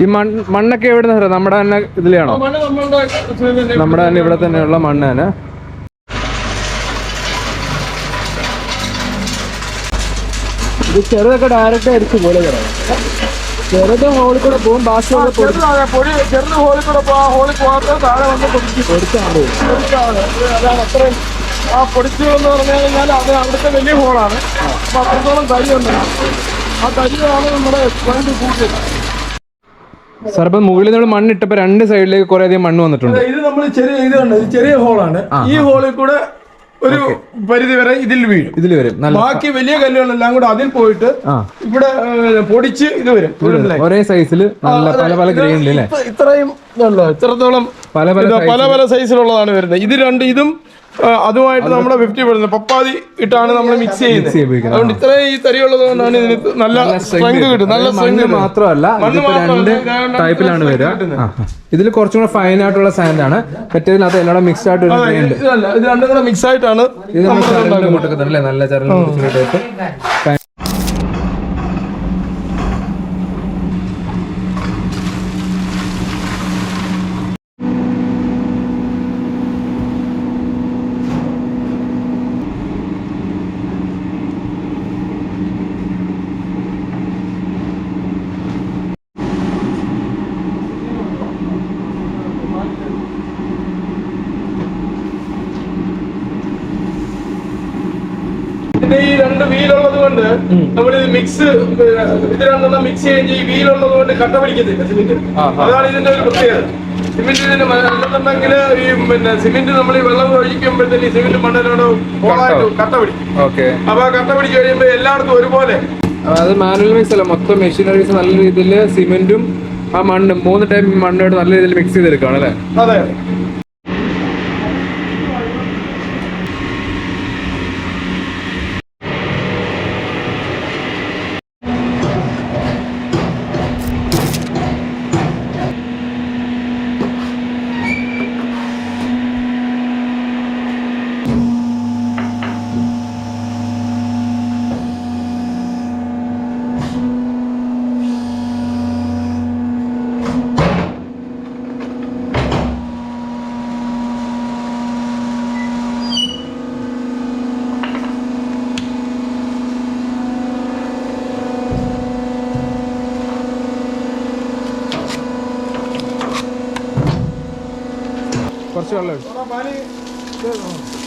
ഈ മണ്ണ് മണ്ണൊക്കെ എവിടെന്ന് സാറേ? നമ്മുടെ തന്നെ ഇതിലാണോ നമ്മുടെ തന്നെ ഇവിടെ തന്നെയുള്ള മണ്ണ് തന്നെ. ഇത് ചെറുതൊക്കെ ഡയറക്റ്റ് അരിച്ചു പോലെ ചെറുത് ഹോളിൽ കൂടെ പോകും ബാക്കി ചെറുത് ഹോളിൽ കൂടെ പോ- ആ ഹോളിൽ പോകാത്ത താഴെ വന്ന് പൊടിച്ചാണ് അതാണ് അത്രയും ആ പൊടിച്ചു എന്ന് പറഞ്ഞു കഴിഞ്ഞാൽ അത് അവിടുത്തെ വലിയ ഹോളാണ്. അപ്പൊ അത്രത്തോളം തരിയുണ്ട് ആ തരിയാണ് നമ്മുടെ പോയിന്റ് കൂട്ടിയത് സാർ ഇപ്പൊ മുകളിൽ നമ്മൾ മണ്ണിട്ടപ്പോ രണ്ട് സൈഡിലേക്ക് കുറെ അധികം മണ്ണ് വന്നിട്ടുണ്ട്. ഇത് നമ്മൾ ചെറിയ ഇത് ഇത് ചെറിയ ഹോളാണ്. ഈ ഹോളിൽ കൂടെ ഒരു പരിധി വരെ ഇതിൽ വീഴും. ഇതിൽ വരും. ബാക്കി വലിയ കല്ലുകളെല്ലാം കൂടെ അതിൽ പോയിട്ട് ഇവിടെ പൊടിച്ച് ഇത് വരും. ഒരേ സൈസിൽ നല്ല പല പല ഇത് ഗ്രേഡിൽ ഇത്രയും? ഇത്രത്തോളം പല പല പല പല സൈസിലുള്ളതാണ് വരുന്നത്. ഇത് രണ്ട് ഇതും അതുമായിട്ട് നമ്മുടെ ഫിഫ്റ്റി പെർസെന്റ് പപ്പാതി ഇട്ടാണ് നമ്മൾ മിക്സ് ചെയ്യുന്നത്. അതുകൊണ്ട് ഇത്രയും ഈ തരിയുള്ളത് കൊണ്ടാണ് ഇതിന് നല്ല സ്ട്രെങ്ത് കിട്ടും നല്ല സ്ട്രെങ്ത് മാത്രമല്ല രണ്ട് ടൈപ്പിലാണ് വരിക. ഇതിൽ കുറച്ചും കൂടെ ഫൈൻ ആയിട്ടുള്ള സാൻഡ് ആണ് മറ്റേതിനകത്ത് എല്ലാം മിക്സ് ആയിട്ട് ഇത് രണ്ടും കൂടെ മിക്സ് ആയിട്ടാണ് ഇത് നല്ല ചരൽ ഇതിന്റെ ഈ രണ്ട് വീലുള്ളത് കൊണ്ട് നമ്മൾ ഇത് മിക്സ് ഇത് രണ്ടെണ്ണം മിക്സ് ചെയ്യുമ്പോൾ ഈ വീലുള്ളത് കൊണ്ട് കട്ട പിടിക്കത്തില്ല സിമെന്റ് അതാണ് ഇതിന്റെ ഒരു പ്രത്യേകത. സിമെന്റ് ഇതിന് അല്ലെന്നുണ്ടെങ്കിൽ ഈ പിന്നെ സിമെന്റ് നമ്മൾ ഈ വെള്ളം ഒഴിക്കുമ്പോഴത്തേക്ക് ഈ സിമെന്റ് മണ്ണിലോട് പോളായിട്ട് കട്ട പിടിക്കും. അപ്പൊ ആ കട്ട പിടിച്ച് കഴിയുമ്പോൾ എല്ലായിടത്തും ഒരുപോലെ. അത് മാനുവൽ മിക്സ് അല്ല മൊത്തം മെഷീനറീസ് നല്ല രീതിയിൽ സിമെന്റും ആ മണ്ണും മൂന്ന് ടൈം മണ്ണായിട്ട് നല്ല രീതിയിൽ മിക്സ് ചെയ്തെടുക്കുകയാണ് അല്ലേ? അതെ. കുറച്ച് വെള്ളം ഒഴിച്ചു.